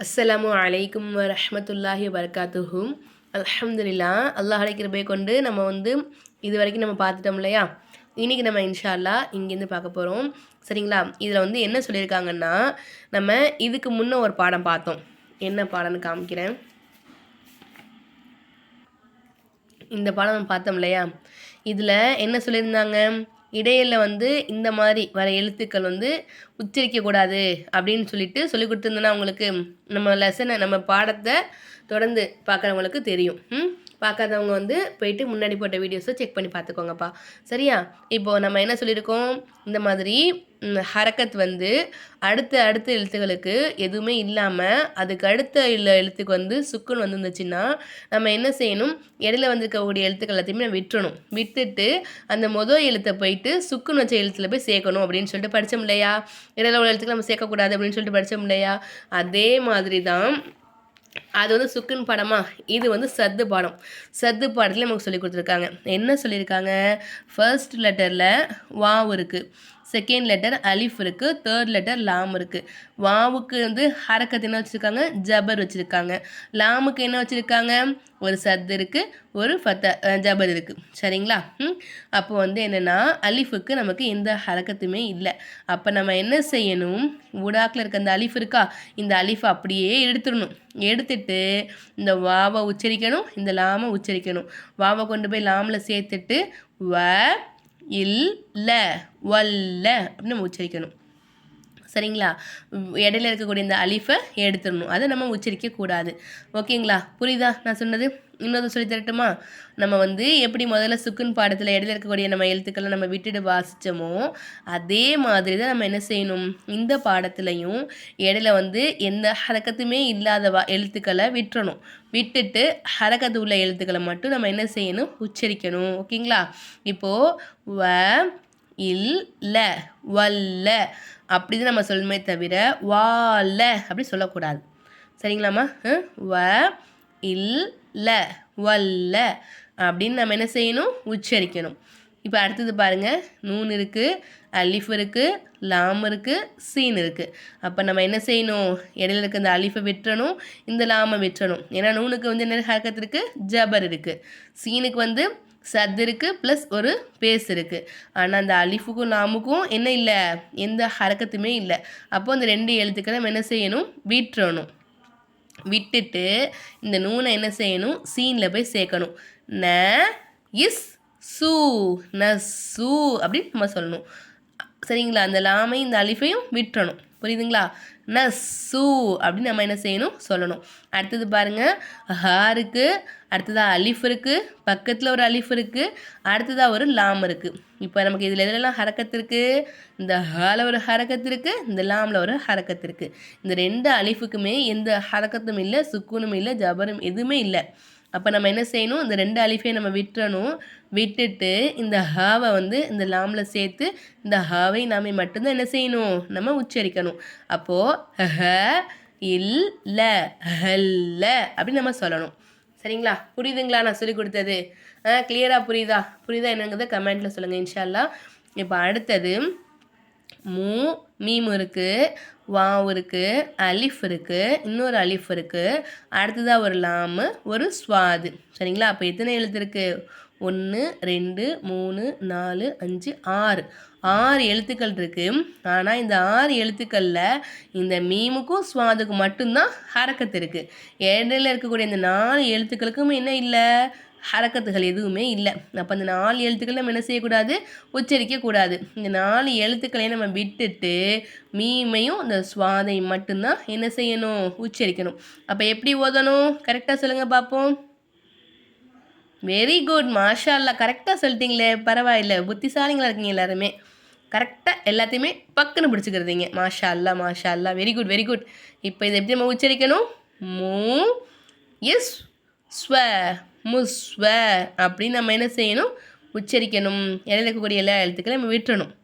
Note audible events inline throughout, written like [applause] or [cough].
அஸ்ஸலாமு அலைக்கும் ரஹமத்துல்லாஹி வரகாத்துஹும் அலமதுல்லா அல்லாஹ் கிருபை கொண்டு நம்ம வந்து இது வரைக்கும் நம்ம பார்த்துட்டோம் இல்லையா? இன்றைக்கி நம்ம இன்ஷா அல்லாஹ் இங்கேருந்து பார்க்க போகிறோம் சரிங்களா? இதில் வந்து என்ன சொல்லியிருக்காங்கன்னா நம்ம இதுக்கு முன்னே ஒரு பாடம் பார்த்தோம். என்ன பாடம்னு காமிக்கிறேன். இந்த பாடம் நம்ம பார்த்தோம் இல்லையா? இதில் என்ன சொல்லியிருந்தாங்க? இடையில வந்து இந்த மாதிரி வர எழுத்துக்கள் வந்து உச்சரிக்கக்கூடாது அப்படின்னு சொல்லிட்டு சொல்லி கொடுத்துருந்தோன்னா அவங்களுக்கு நம்ம லெசனை நம்ம பாடத்தை தொடர்ந்து பார்க்குறவங்களுக்கு தெரியும். ம்? பார்க்காதவங்க வந்து போயிட்டு முன்னாடி போட்ட வீடியோஸை செக் பண்ணி பார்த்துக்கோங்கப்பா சரியா? இப்போது நம்ம என்ன சொல்லியிருக்கோம்? இந்த மாதிரி ஹரக்கத் வந்து அடுத்த அடுத்த எழுத்துக்களுக்கு எதுவுமே இல்லாமல் அதுக்கு அடுத்த இல்ல எழுத்துக்கு வந்து சுக்குன் வந்துருந்துச்சுன்னா நம்ம என்ன செய்யணும்? இடையில வந்திருக்கக்கூடிய எழுத்துக்கள் எல்லாத்தையுமே நம்ம விட்டுறணும். விட்டுட்டு அந்த மொதல் எழுத்தை போயிட்டு சுக்குன்னு வச்ச எழுத்துல போய் சேர்க்கணும் அப்படின்னு சொல்லிட்டு படித்தோம் இல்லையா? இடையில உள்ள எழுத்துக்கள் நம்ம சேர்க்கக்கூடாது அப்படின்னு சொல்லிட்டு படித்தோம் இல்லையா? அதே மாதிரி தான் அது வந்து சுக்குன் படமா? இது வந்து சத்து பாடம் சத்து பாடத்தில் நமக்கு சொல்லி கொடுத்துருக்காங்க. என்ன சொல்லியிருக்காங்க? ஃபர்ஸ்ட் லெட்டரில் வாவ் இருக்குது செகண்ட் லெட்டர் அலிஃப் இருக்குது தேர்ட் லெட்டர் லாம் இருக்குது வாவுக்கு வந்து ஹரக்கத்து என்ன வச்சுருக்காங்க? ஜபர் வச்சுருக்காங்க. லாமுக்கு என்ன வச்சுருக்காங்க? ஒரு சத்து இருக்குது ஒரு ஃபத்த ஜபர் இருக்குது சரிங்களா? ம்? அப்போ வந்து என்னென்னா அலிஃபுக்கு நமக்கு எந்த ஹரக்கத்துமே இல்லை. அப்போ நம்ம என்ன செய்யணும்? உடாக்கில் இருக்க அந்த அலிஃப் இருக்கா? இந்த அலிஃப் அப்படியே எடுத்துடணும். எடுத்துட்டு இந்த வாவை உச்சரிக்கணும் இந்த லாமை உச்சரிக்கணும். வாவை கொண்டு போய் லாமில் சேர்த்துட்டு வ இல் ல வல்ல அப்படின்னு நம்ம உச்சரிக்கணும். சரிங்களா? இடையில இருக்கக்கூடிய இந்த அலிஃபை எடுத்துடணும். அதை நம்ம உச்சரிக்கக்கூடாது. ஓகேங்களா? புரியுதா நான் சொன்னது? இன்னொரு சொல்லி தரட்டுமா? நம்ம வந்து எப்படி முதல்ல சுக்குன் பாடத்தில் இடையில இருக்கக்கூடிய நம்ம எழுத்துக்களை நம்ம விட்டுட்டு வாசித்தோமோ அதே மாதிரி தான் நம்ம என்ன செய்யணும்? இந்த பாடத்துலையும் இடையில வந்து எந்த ஹரக்கத்துமே இல்லாத வா எழுத்துக்களை விட்டுறணும். விட்டுட்டு ஹரக்கத்து உள்ள எழுத்துக்களை மட்டும் நம்ம என்ன செய்யணும்? உச்சரிக்கணும். ஓகேங்களா? இப்போது வ இல் ல வல்ல அப்படி தான் நம்ம சொல்லணுமே தவிர வால அப்படி சொல்லக்கூடாது. சரிங்களாம்மா? வ இல்லை வல்ல. அப்படின்னு நம்ம என்ன செய்யணும்? உச்சரிக்கணும். இப்போ அடுத்தது பாருங்கள் நூன் இருக்குது அலிஃப் இருக்குது லாம் இருக்குது சீன் இருக்குது அப்போ நம்ம என்ன செய்யணும்? இடையில இருக்க இந்த அலிஃபை விட்டுறணும் இந்த லாமை விட்டுறணும். ஏன்னா நூனுக்கு வந்து என்ன ஹரக்கத் இருக்குது ஜபர் இருக்குது சீனுக்கு வந்து சத் இருக்குது ப்ளஸ் ஒரு பேஸ் இருக்குது ஆனால் அந்த அலிஃபுக்கும் லாமுக்கும் என்ன இல்லை? எந்த ஹரக்கத்துமே இல்லை. அப்போ அந்த ரெண்டு எழுத்துக்களை நம்ம என்ன செய்யணும்? விட்டுறணும். விட்டுட்டு இந்த நூனை என்ன செய்யணும்? சீனில் போய் சேர்க்கணும். ந இஸ் சூ ந சூ அப்படின்னு நம்ம சொல்லணும். சரிங்களா? அந்த லாமை இந்த அலிஃபையும் விட்டுறணும். புரியுதுங்களா? ந சூ அப்படின்னு நம்ம என்ன செய்யணும்? சொல்லணும். அடுத்தது பாருங்கள் ஹா இருக்குது அடுத்ததாக அலிஃப் இருக்குது பக்கத்தில் ஒரு அலிஃப் இருக்குது அடுத்ததாக ஒரு லாம் இருக்குது இப்போ நமக்கு இதில் எதுலலாம் ஹரக்கத்து இருக்குது இந்த ஹால ஒரு ஹரக்கத்து இருக்குது இந்த லாமில் ஒரு ஹரக்கத்து இருக்குது இந்த ரெண்டு அலிஃபுக்குமே எந்த ஹரக்கத்தும் இல்லை சுக்குனும் இல்லை ஜபரும் எதுவுமே இல்லை. அப்போ நம்ம என்ன செய்யணும்? இந்த ரெண்டு அலிஃபையும் நம்ம விட்டுறணும். விட்டுட்டு இந்த ஹாவை வந்து இந்த லாமில் சேர்த்து இந்த ஹாவை நாமே மட்டும்தான் என்ன செய்யணும்? நம்ம உச்சரிக்கணும். அப்போது ஹ இல் ல ஹல்ல அப்படின்னு நம்ம சொல்லணும். சரிங்களா? புரியுதுங்களா? நான் சொல்லி கொடுத்தது. ஆ கிளியராக புரியுதா? புரியுதா என்னங்கிறத கமெண்ட்டில் சொல்லுங்கள் இன்ஷால்லா. இப்போ அடுத்தது மூ மீம் இருக்குது வாவ் இருக்குது அலிஃப் இருக்குது இன்னொரு அலிஃப் இருக்குது அடுத்ததாக ஒரு லாமு ஒரு ஸ்வாது. சரிங்களா? அப்போ எத்தனை எழுத்து இருக்குது ஒன்று ரெண்டு மூணு நாலு அஞ்சு ஆறு. ஆறு எழுத்துக்கள் இருக்குது ஆனால் இந்த ஆறு எழுத்துக்களில் இந்த மீமுக்கும் சுவாதுக்கும் மட்டும்தான் ஹரக்கத்து இருக்குது இடையில இருக்கக்கூடிய இந்த நாலு எழுத்துக்களுக்கும் என்ன இல்லை? ஹரக்கத்துகள் எதுவுமே இல்லை. அப்போ அந்த நாலு எழுத்துக்களை நம்ம என்ன செய்யக்கூடாது? உச்சரிக்கக்கூடாது. இந்த நாலு எழுத்துக்களையும் நம்ம விட்டுட்டு மீமையும் இந்த சுவாதை மட்டும்தான் என்ன செய்யணும்? உச்சரிக்கணும். அப்போ எப்படி ஓதணும்? கரெக்டாக சொல்லுங்கள் பார்ப்போம் வெரி குட் மாஷா அல்லா கரெக்டாக சொல்லிட்டீங்களே. பரவாயில்ல. புத்திசாலிங்களா இருக்கீங்க எல்லாருமே. கரெக்டாக எல்லாத்தையுமே பக்குன்னு பிடிச்சிக்கிறதீங்க. மாஷா அல்லா மாஷா அல்லா வெரி குட் வெரி குட் இப்போ இதை எப்படி நம்ம உச்சரிக்கணும்? மூ இஸ் ஸ்வ முஸ்வ அப்படின்னு நம்ம என்ன செய்யணும்? உச்சரிக்கணும். இடையில இருக்கக்கூடிய எல்லா எழுத்துக்களை நம்ம விட்டுறணும்.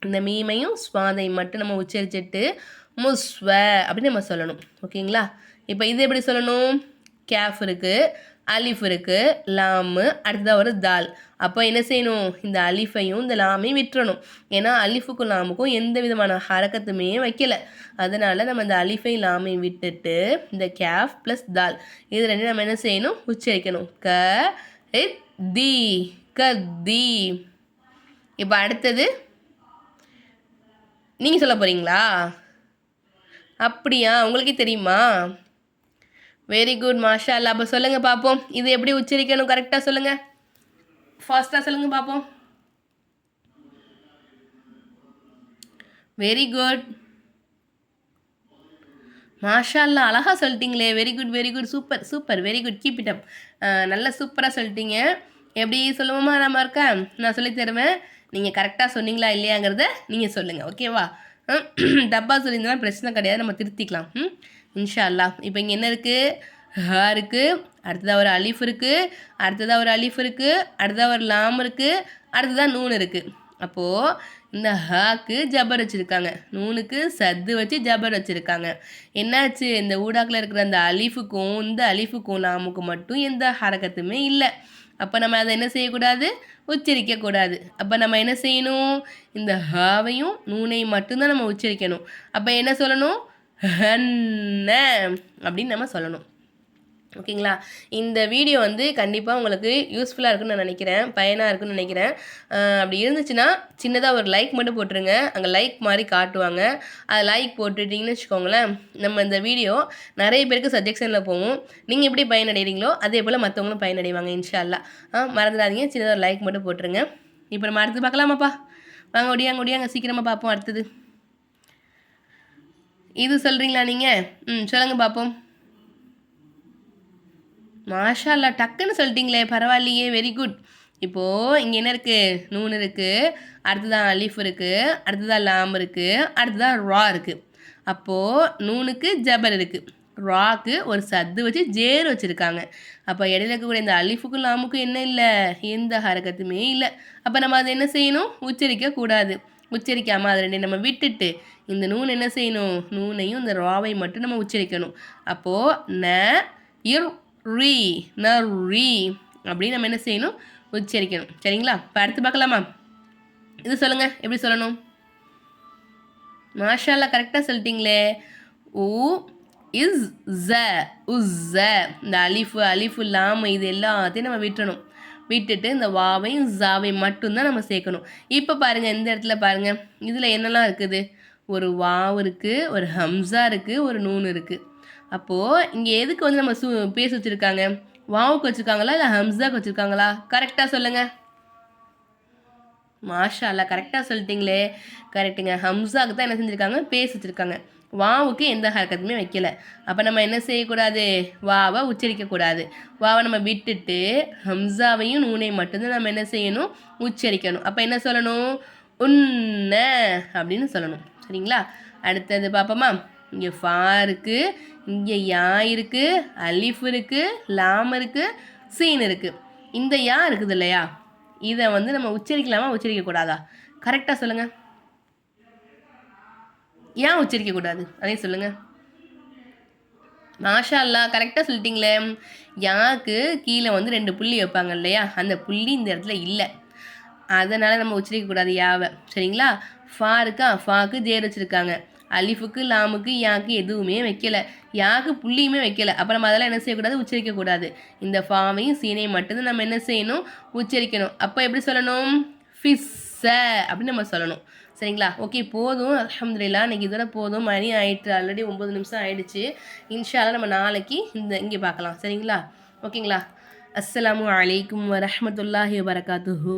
இந்த மீமையும் ஸ்வாதையும் மட்டும் நம்ம உச்சரிச்சுட்டு முஸ்வ அப்படின்னு நம்ம சொல்லணும். ஓகேங்களா? இப்போ இது எப்படி சொல்லணும்? கேஃப் இருக்குது அலிஃப் இருக்குது லாமு அடுத்ததாக ஒரு தால். அப்போ என்ன செய்யணும்? இந்த அலிஃபையும் இந்த லாமையும் விட்டுறணும். ஏன்னா அலிஃபுக்கும் லாமுக்கும் எந்த விதமான ஹரக்கத்துமே வைக்கல. அதனால் நம்ம இந்த அலிஃபை லாமையும் விட்டுட்டு இந்த கேஃப் ப்ளஸ் தால். இது ரெண்டும் நம்ம என்ன செய்யணும்? உச்சரிக்கணும். க தி. க தி. இப்போ அடுத்தது நீங்கள் சொல்ல போகிறீங்களா அப்படியா? உங்களுக்கே தெரியுமா? வெரி குட் மாஷா அல்லா அப்போ சொல்லுங்கள் பார்ப்போம் இது எப்படி உச்சரிக்கணும்? கரெக்டாக சொல்லுங்கள் ஃபாஸ்ட்டாக சொல்லுங்கள் பார்ப்போம் வெரி குட் மாஷா அல்லா அழகாக சொல்லிட்டீங்களே. Very good very good super super very good keep it up நல்லா சூப்பராக சொல்லிட்டீங்க. எப்படி சொல்லுவோமா நம்ம இருக்கா? நான் சொல்லி தருவேன். நீங்கள் கரெக்டாக சொன்னீங்களா இல்லையாங்கிறத நீங்கள் சொல்லுங்கள் ஓகேவா [clears throat] டப்பா சொல்லியிருந்தா பிரச்சனை கிடையாது. நம்ம திருத்திக்கலாம். ம்? இன்ஷா அல்லா இப்போ இங்கே என்ன இருக்குது ஹா இருக்குது அடுத்ததாக ஒரு அலிஃப் இருக்குது அடுத்ததாக ஒரு அலிஃப் இருக்குது அடுத்ததாக ஒரு லாம் இருக்குது அடுத்ததாக நூன் இருக்குது அப்போது இந்த ஹாக்கு ஜபர் வச்சுருக்காங்க. நூனுக்கு சத்து வச்சு ஜபர் வச்சுருக்காங்க. என்னாச்சு? இந்த ஊடாக்கில் இருக்கிற அந்த அலிஃபுக்கும் இந்த அலிஃபுக்கும் லாமுக்கும் மட்டும் எந்த ஹரக்கத்துமே இல்லை. அப்போ நம்ம அதை என்ன செய்யக்கூடாது? உச்சரிக்கக்கூடாது. அப்போ நம்ம என்ன செய்யணும்? இந்த ஹாவையும் நூனையும் மட்டும்தான் நம்ம உச்சரிக்கணும். அப்போ என்ன சொல்லணும்? ஹன்ன அப்படின்னு நம்ம சொல்லணும். ஓகேங்களா? இந்த வீடியோ வந்து கண்டிப்பாக உங்களுக்கு யூஸ்ஃபுல்லாக இருக்குன்னு நான் நினைக்கிறேன். பயனாக இருக்குன்னு நினைக்கிறேன். அப்படி இருந்துச்சுன்னா சின்னதாக ஒரு லைக் மட்டும் போட்டுருங்க. அங்கே லைக் மாதிரி காட்டுவாங்க. அது லைக் போட்டுட்டிங்கன்னு வச்சுக்கோங்களேன் நம்ம இந்த வீடியோ நிறைய பேருக்கு சஜெக்ஷனில் போவோம் நீங்கள் எப்படி பயனடைகிறீங்களோ அதே போல் மற்றவங்களும் பயனடைவாங்க இன்ஷா அல்லா மறந்துடாதீங்க. சின்னதாக ஒரு லைக் மட்டும் போட்டுருங்க. இப்போ நம்ம அடுத்து பார்க்கலாமாப்பா? வாங்க ஒடியாங்க ஒடியாங்க சீக்கிரமாக பார்ப்போம் அடுத்தது. இது சொல்கிறீங்களா நீங்கள் ம் சொல்லுங்கள் பார்ப்போம் மாஷா அல்லா டக்குன்னு சொல்லிட்டீங்களே பரவாயில்லையே வெரி குட் இப்போது இங்கே என்ன இருக்குது நூன் இருக்குது அடுத்ததான் அலிஃப் இருக்குது அடுத்ததான் லாம் இருக்குது அடுத்ததான் ரா இருக்குது அப்போது நூனுக்கு ஜபர் இருக்குது ராக்கு ஒரு சத்து வச்சு ஜேர் வச்சுருக்காங்க. அப்போ இடையில இருக்கக்கூடிய இந்த அலிஃபுக்கும் லாமுக்கும் என்ன இல்லை? எந்த ஹரக்கத்துமே இல்லை. அப்போ நம்ம அதை என்ன செய்யணும்? உச்சரிக்கக்கூடாது உச்சரிக்காமல் அதை ரெண்டையும் நம்ம விட்டுட்டு இந்த நூன் என்ன செய்யணும்? நூனையும் இந்த ராவை மட்டும் நம்ம உச்சரிக்கணும். அப்போது ந இர் ரீ ந ரீ அப்படின்னு நம்ம என்ன செய்யணும்? உச்சரிக்கணும். சரிங்களா? இப்போ அடுத்து பார்க்கலாமா? இது சொல்லுங்கள் எப்படி சொல்லணும்? மாஷாலா கரெக்டாக சொல்லிட்டீங்களே. ஊ இஸ் ஜ ஸ இந்த அலிஃபு அலிஃபு லாம இது எல்லாத்தையும் நம்ம விட்டுறணும். விட்டுட்டு இந்த வாவையும் ஜாவையும் மட்டும்தான் நம்ம சேர்க்கணும். இப்போ பாருங்கள் இந்த இடத்துல பாருங்கள் இதில் என்னெல்லாம் இருக்குது? ஒரு வாவ் இருக்குது ஒரு ஹம்சா இருக்குது ஒரு நூன் இருக்குது அப்போது இங்கே எதுக்கு வந்து நம்ம சு பேச வச்சுருக்காங்க? வாவுக்கு வச்சுருக்காங்களா இல்லை ஹம்சாக்கு வச்சுருக்காங்களா? கரெக்டாக சொல்லுங்கள் மாஷா அல்லா கரெக்டாக சொல்லிட்டீங்களே. கரெக்டுங்க ஹம்சாக்கு தான் என்ன செஞ்சுருக்காங்க? பேச வச்சுருக்காங்க. வாவுக்கு எந்த ஹரக்கத்துமே வைக்கலை. அப்போ நம்ம என்ன செய்யக்கூடாது? வாவை உச்சரிக்கக்கூடாது. வாவை நம்ம விட்டுட்டு ஹம்சாவையும் நூனையும் மட்டும்தான் நம்ம என்ன செய்யணும்? உச்சரிக்கணும். அப்போ என்ன சொல்லணும்? உன்ன அப்படின்னு சொல்லணும். சரிங்களா? அடுத்தது பார்ப்போமா இங்கே ஃபா இருக்குது இங்கே யா இருக்குது அலிஃப் இருக்குது லாம் இருக்குது சீன் இருக்குது இந்த யா இருக்குது இல்லையா இதை வந்து நம்ம உச்சரிக்கலாமா? உச்சரிக்கக்கூடாதா? கரெக்டாக சொல்லுங்கள் ஏன் உச்சரிக்கக்கூடாது அதையும் சொல்லுங்கள் மாஷா அல்லா கரெக்டாக சொல்லிட்டீங்களே. யாக்கு கீழே வந்து ரெண்டு புள்ளி வைப்பாங்க இல்லையா? அந்த புள்ளி இந்த இடத்துல இல்லை. அதனால் நம்ம உச்சரிக்கக்கூடாது யாவை. சரிங்களா? ஃபா இருக்கா ஃபாக்கு ஜேர் வச்சுருக்காங்க. அலிஃபுக்கு லாமுக்கு யாக்கு எதுவுமே வைக்கலை. யாக்கு புள்ளியுமே வைக்கல. அப்போ நம்ம அதெல்லாம் என்ன செய்யக்கூடாது? உச்சரிக்கக்கூடாது இந்த ஃபாவையும் சீனையும் மட்டும்தான் நம்ம என்ன செய்யணும்? உச்சரிக்கணும். அப்போ எப்படி சொல்லணும்? ஃபிஸ்ஸ அப்படின்னு நம்ம சொல்லணும். சரிங்களா? ஓகே போதும். அலமதுல்லா இன்றைக்கி இதோட போதும். மணி ஆயிட்டு ஆல்ரெடி ஒம்பது நிமிஷம் ஆயிடுச்சு. இன்ஷால்லாம் நம்ம நாளைக்கு இந்த இங்கே பார்க்கலாம். சரிங்களா? ஓகேங்களா? அஸ்லாம் வலைக்கம் வரமத்துல்லாஹி வரகாத்துஹூ